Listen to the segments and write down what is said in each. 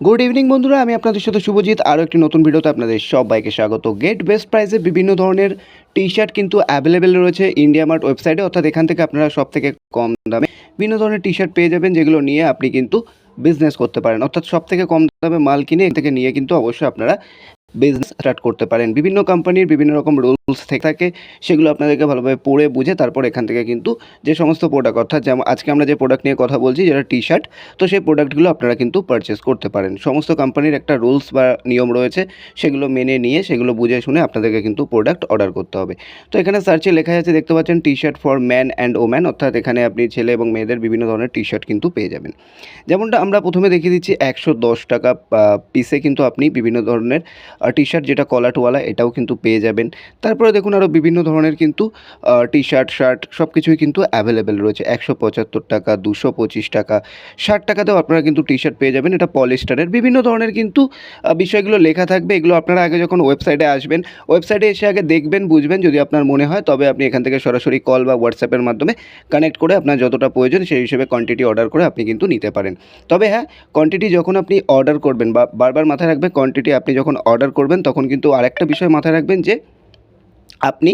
Good evening বন্ধুরা। আমি আপনাদের সাথে শুভজিৎ। আরও একটি নতুন ভিডিওতে আপনাদের সবাইকে স্বাগত। গেট বেস্ট প্রাইসে বিভিন্ন ধরনের টি শার্ট কিন্তু অ্যাভেলেবেল রয়েছে ইন্ডিয়া মার্ট ওয়েবসাইটে অর্থাৎ এখান থেকে আপনারা সব থেকে কম দামে বিভিন্ন ধরনের টি শার্ট পেয়ে যাবেন, যেগুলো নিয়ে আপনি কিন্তু বিজনেস করতে পারেন। অর্থাৎ সব থেকে কম দামে মাল কিনে থেকে নিয়ে কিন্তু অবশ্যই আপনারা বিজনেস স্টার্ট করতে পারেন। বিভিন্ন কোম্পানির বিভিন্ন রকম রুলস থেকে থাকে, সেগুলো আপনাদেরকে ভালোভাবে পড়ে বুঝে তারপর এখান থেকে কিন্তু যে সমস্ত প্রোডাক্ট অর্থাৎ যেমন আজকে আমরা যে প্রোডাক্ট নিয়ে কথা বলছি, যেটা টি শার্ট তো সেই প্রোডাক্টগুলো আপনারা কিন্তু পারচেস করতে পারেন। সমস্ত কোম্পানির একটা রুলস বা নিয়ম রয়েছে, সেগুলো মেনে নিয়ে, সেগুলো বুঝে শুনে আপনাদেরকে কিন্তু প্রোডাক্ট অর্ডার করতে হবে। তো এখানে সার্চে লেখা আছে, দেখতে পাচ্ছেন T shirt for man and woman অর্থাৎ এখানে আপনি ছেলে এবং মেয়েদের বিভিন্ন ধরনের টি শার্ট কিন্তু পেয়ে যাবেন। যেমনটা আমরা প্রথমে দেখিয়ে দিচ্ছি, একশো দশ টাকা পিসে কিন্তু আপনি বিভিন্ন ধরনের টি শার্ট যেটা কলাটওয়ালা এটাও কিন্তু পেয়ে যাবেন। তারপরে দেখুন আরও বিভিন্ন ধরনের কিন্তু টি শার্ট শার্ট সব কিছুই কিন্তু অ্যাভেলেবেল রয়েছে। একশো পঁচাত্তর টাকা, দুশো পঁচিশ টাকা, ষাট টাকাতেও আপনারা কিন্তু টি শার্ট পেয়ে যাবেন। এটা পলিস্টারের বিভিন্ন ধরনের কিন্তু বিষয়গুলো লেখা থাকবে। এগুলো আপনারা আগে যখন ওয়েবসাইটে আসবেন ওয়েবসাইটে এসে আগে দেখবেন, বুঝবেন যদি আপনার মনে হয়। তবে আপনি এখান থেকে সরাসরি কল বা হোয়াটসঅ্যাপের মাধ্যমে কানেক্ট করে আপনার যতটা প্রয়োজন সেই হিসেবে কোয়ান্টিটি অর্ডার করে আপনি কিন্তু নিতে পারেন। তবে হ্যাঁ কোয়ান্টিটি যখন আপনি অর্ডার করবেন বা বারবার মাথায় রাখবেন কোয়ান্টিটি আপনি যখন অর্ডার করবেন, তখন কিন্তু আরেকটা বিষয় মাথায় রাখবেন যে আপনি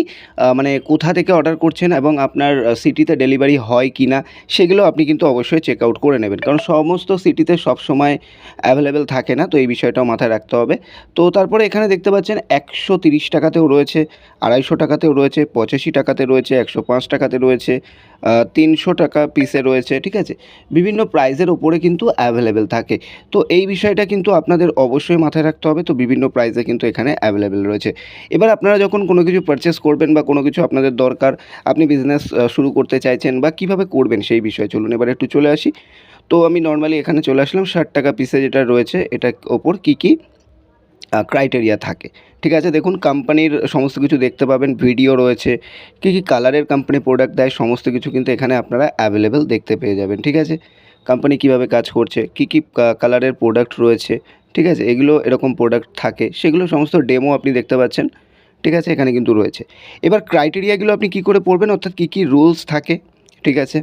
মানে কোথা থেকে অর্ডার করছেন এবং আপনার সিটিতে ডেলিভারি হয় কি না সেগুলো আপনি কিন্তু অবশ্যই চেক আউট করে নেবেন। কারণ সমস্ত সিটিতে সবসময় অ্যাভেলেবেল থাকে না, তো এই বিষয়টাও মাথায় রাখতে হবে। তো তারপরে এখানে দেখতে পাচ্ছেন একশো টাকাতেও রয়েছে, আড়াইশো টাকাতেও রয়েছে, পঁচাশি টাকাতে রয়েছে, একশো পাঁচ টাকাতে রয়েছে তিনশো টাকা পিসে রয়েছে, ঠিক আছে? বিভিন্ন প্রাইজের ওপরে কিন্তু অ্যাভেলেবেল থাকে। তো এই বিষয়টা কিন্তু আপনাদের অবশ্যই মাথায় রাখতে হবে। তো বিভিন্ন প্রাইসে কিন্তু এখানে অ্যাভেলেবেল রয়েছে। এবার আপনারা যখন কোনো কিছু পারচেস করবেন বা কোনো কিছু আপনাদের দরকার, আপনি বিজনেস শুরু করতে চাইছেন বা কীভাবে করবেন সেই বিষয়ে চলুন এবার একটু চলে আসি। তো আমি নর্মালি এখানে চলে আসলাম ষাট টাকা পিসে যেটা রয়েছে, এটার ওপর কী কী ক্রাইটেরিয়া থাকে। ঠিক আছে? দেখুন কোম্পানির সমস্ত কিছু দেখতে পাবেন ভিডিও রয়েছে, কী কী কালারের কোম্পানি প্রোডাক্ট দেয়, সমস্ত কিছু কিন্তু এখানে আপনারা অ্যাভেলেবেল দেখতে পেয়ে যাবেন, ঠিক আছে? কোম্পানি কীভাবে কাজ করছে, কী কী কালারের প্রোডাক্ট রয়েছে, ঠিক আছে? এগুলো এরকম প্রোডাক্ট থাকে, সেগুলো সমস্ত ডেমো আপনি দেখতে পাচ্ছেন, ঠিক আছে? এখানে কিন্তু রয়েছে। এবার ক্রাইটেরিয়াগুলো আপনি কী করে পড়বেন? অর্থাৎ কী কী রুলস থাকে, ঠিক আছে?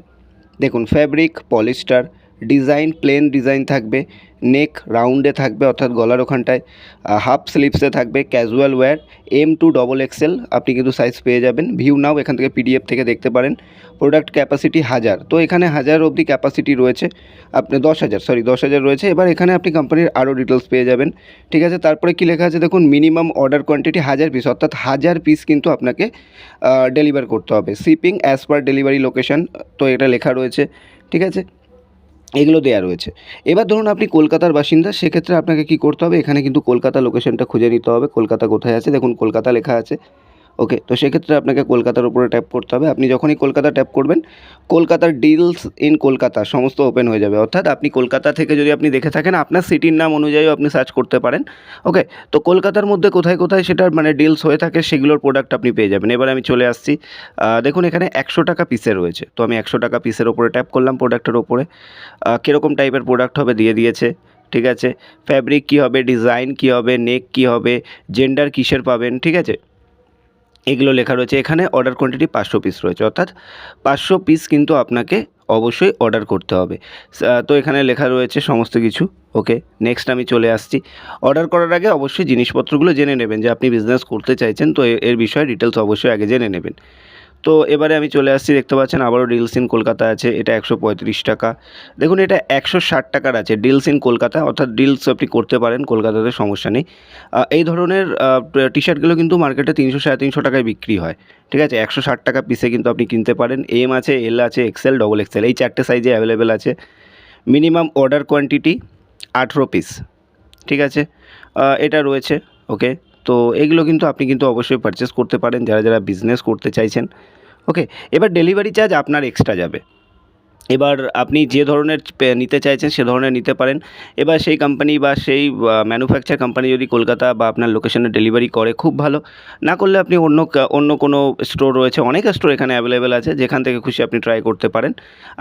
দেখুন fabric polyester design, plain design থাকবে, নেক রাউন্ডে থাকবে অর্থাৎ গলার ওখানটায় হাফ স্লিপসে থাকবে casual wear M to double XL আপনি কিন্তু সাইজ পেয়ে যাবেন। ভিউ নাও, এখান থেকে পিডিএফ থেকে দেখতে পারেন। প্রোডাক্ট ক্যাপাসিটি হাজার। তো এখানে হাজার অবধি ক্যাপাসিটি রয়েছে। আপনি দশ হাজার সরি দশ হাজার রয়েছে। এবার এখানে আপনি কোম্পানির আরও ডিটেলস পেয়ে যাবেন। ঠিক আছে, তারপরে কী লেখা আছে দেখুন মিনিমাম অর্ডার কোয়ান্টিটি হাজার পিস অর্থাৎ হাজার পিস কিন্তু আপনাকে ডেলিভার করতে হবে। Shipping as per delivery location তো এটা লেখা রয়েছে। ঠিক আছে? এগুলো দেয়া রয়েছে। এবার ধরুন আপনি কলকাতার বাসিন্দা, সেক্ষেত্রে আপনাকে কি করতে হবে? এখানে কিন্তু কলকাতা লোকেশনটা খুঁজে নিতে হবে। কলকাতা কোথায় আছে? দেখুন, কলকাতা লেখা আছে। ওকে তো সেক্ষেত্রে আপনাকে কলকাতার উপরে ট্যাপ করতে হবে। আপনি যখনই কলকাতা ট্যাপ করবেন, কলকাতার ডিলস ইন কলকাতা সমস্ত ওপেন হয়ে যাবে। অর্থাৎ আপনি কলকাতা থেকে যদি আপনি দেখে থাকেন, আপনার সিটির নাম অনুযায়ী আপনি সার্চ করতে পারেন। ওকে তো কলকাতার মধ্যে কোথায় কোথায় সেটার মানে ডিলস হয়ে থাকে, সেগুলোর প্রোডাক্ট আপনি পেয়ে যাবেন। এবার আমি চলে আসছি দেখুন এখানে একশো টাকা পিসে রয়েছে। তো আমি একশো টাকা পিসের ওপরে ট্যাপ করলাম প্রোডাক্টের ওপরে কীরকম টাইপের প্রোডাক্ট হবে দিয়ে দিয়েছে, ঠিক আছে? ফ্যাব্রিক কী হবে ডিজাইন কী হবে নেক কী হবে জেন্ডার কিসের পাবেন, ঠিক আছে? এগুলো লেখা রয়েছে। এখানে অর্ডার কোয়ান্টিটি পাঁচশো পিস রয়েছে। অর্থাৎ পাঁচশো পিস কিন্তু আপনাকে অবশ্যই অর্ডার করতে হবে। তো এখানে লেখা রয়েছে সমস্ত কিছু। ওকে নেক্সট আমি চলে আসছি। অর্ডার করার আগে অবশ্যই জিনিসপত্রগুলো জেনে নেবেন। যে আপনি বিজনেস করতে চাইছেন, তো এর বিষয়ে ডিটেলস অবশ্যই আগে জেনে নেবেন। তো এবারে আমি চলে আসছি, দেখতে পাচ্ছেন আবারও ডিলস ইন কলকাতা আছে, এটা একশো পঁয়ত্রিশ টাকা। দেখুন, এটা একশো ষাট টাকার আছে ডিলস ইন কলকাতা, অর্থাৎ ডিলস আপনি করতে পারেন, কলকাতাতে সমস্যা নেই। এই ধরনের টি শার্টগুলো কিন্তু মার্কেটে তিনশো সাড়ে তিনশো টাকায় বিক্রি হয়, ঠিক আছে? একশো ষাট টাকা পিসে কিন্তু আপনি কিনতে পারেন এম আছে এল আছে এক্সেল ডবল এক্সেল এই চারটে সাইজে অ্যাভেলেবেল আছে। মিনিমাম অর্ডার কোয়ান্টিটি আঠেরো পিস ঠিক আছে? এটা রয়েছে ওকে তো এগুলো কিন্তু আপনি কিন্তু অবশ্যই পারচেস করতে পারেন, যারা যারা বিজনেস করতে চাইছেন। ওকে এবার ডেলিভারি চার্জ আপনার এক্সট্রা যাবে। এবার আপনি যে ধরনের নিতে চাইছেন সে ধরনের নিতে পারেন। এবার সেই কোম্পানি বা সেই ম্যানুফ্যাকচার কোম্পানি যদি কলকাতা বা আপনার লোকেশনে ডেলিভারি করে খুব ভালো। না করলে আপনি অন্য অন্য কোনো স্টোর রয়েছে অনেক স্টোর এখানে অ্যাভেলেবেল আছে যেখান থেকে খুশি আপনি ট্রাই করতে পারেন।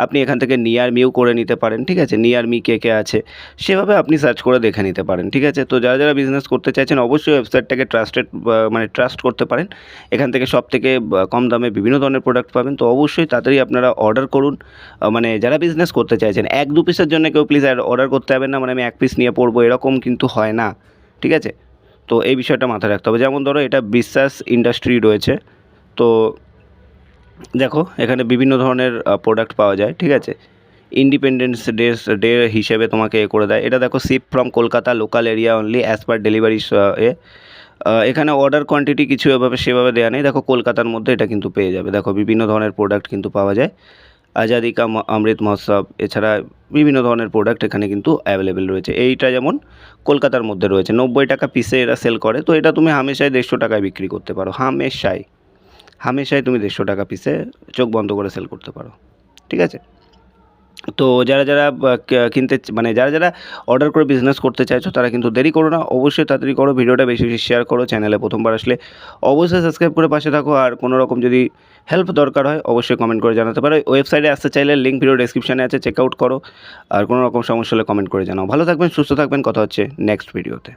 আপনি এখান থেকে নিয়ার মিউ করে নিতে পারেন ঠিক আছে? নিয়ার মি কে কে আছে সেভাবে আপনি সার্চ করে দেখে নিতে পারেন ঠিক আছে? তো যারা যারা বিজনেস করতে চাইছেন অবশ্যই ওয়েবসাইটটাকে ট্রাস্টেড মানে ট্রাস্ট করতে পারেন। এখান থেকে সব থেকে কম দামে বিভিন্ন ধরনের প্রোডাক্ট পাবেন। তো অবশ্যই তাড়াতাড়ি আপনারা অর্ডার করুন। আহ, মানে যারা বিজনেস করতে চাইছেন, এক দু পিসের জন্য কেউ প্লিজ অর্ডার করতে হবে না মানে আমি এক পিস নিয়ে পড়ব এরকম কিন্তু হয় না, ঠিক আছে? তো এই বিষয়টা মাথায় রাখতে হবে। যেমন ধরো, এটা বিশ্বাস ইন্ডাস্ট্রি রয়েছে, তো দেখো, এখানে বিভিন্ন ধরনের প্রোডাক্ট পাওয়া যায়, ঠিক আছে? ইন্ডিপেন্ডেন্স ডে ডে হিসেবে তোমাকে এ করে দেয়। এটা দেখো ship from Kolkata local area only as per delivery এ। এখানে অর্ডার কোয়ান্টিটি কিছু এভাবে সেভাবে দেওয়া নেই। দেখো কলকাতার মধ্যে এটা কিন্তু পেয়ে যাবে। দেখো, বিভিন্ন ধরনের প্রোডাক্ট কিন্তু পাওয়া যায়। আজাদি কা অমৃত মহোৎসব, এছাড়া বিভিন্ন ধরনের প্রোডাক্ট এখানে কিন্তু অ্যাভেলেবেল রয়েছে। এইটা যেমন কলকাতার মধ্যে রয়েছে। নব্বই টাকা পিসে এরা সেল করে। তো এটা তুমি হামেশায় দেড়শো টাকায় বিক্রি করতে পারো। হামেশাই। হামেশাই তুমি দেড়শো টাকা পিসে চোখ বন্ধ করে সেল করতে পারো। ঠিক আছে? তো যারা যারা কিনতে মানে যারা যারা অর্ডার করে বিজনেস করতে চাইছো তারা কিন্তু দেরি করো না। অবশ্যই তাড়াতাড়ি করো, ভিডিওটা বেশি বেশি শেয়ার করো চ্যানেলে প্রথমবার আসলে অবশ্যই সাবস্ক্রাইব করে পাশে থাকো। আর কোনো রকম যদি হেল্প দরকার হয়, অবশ্যই কমেন্ট করে জানাতে পারো। ওয়েবসাইটে আসতে চাইলে লিঙ্ক ভিডিও ডেসক্রিপশানে আছে চেক আউট করো। আর কোনো রকম সমস্যা হলে কমেন্ট করে জানাও। ভালো থাকবেন, সুস্থ থাকবেন। কথা হচ্ছে নেক্সট ভিডিওতে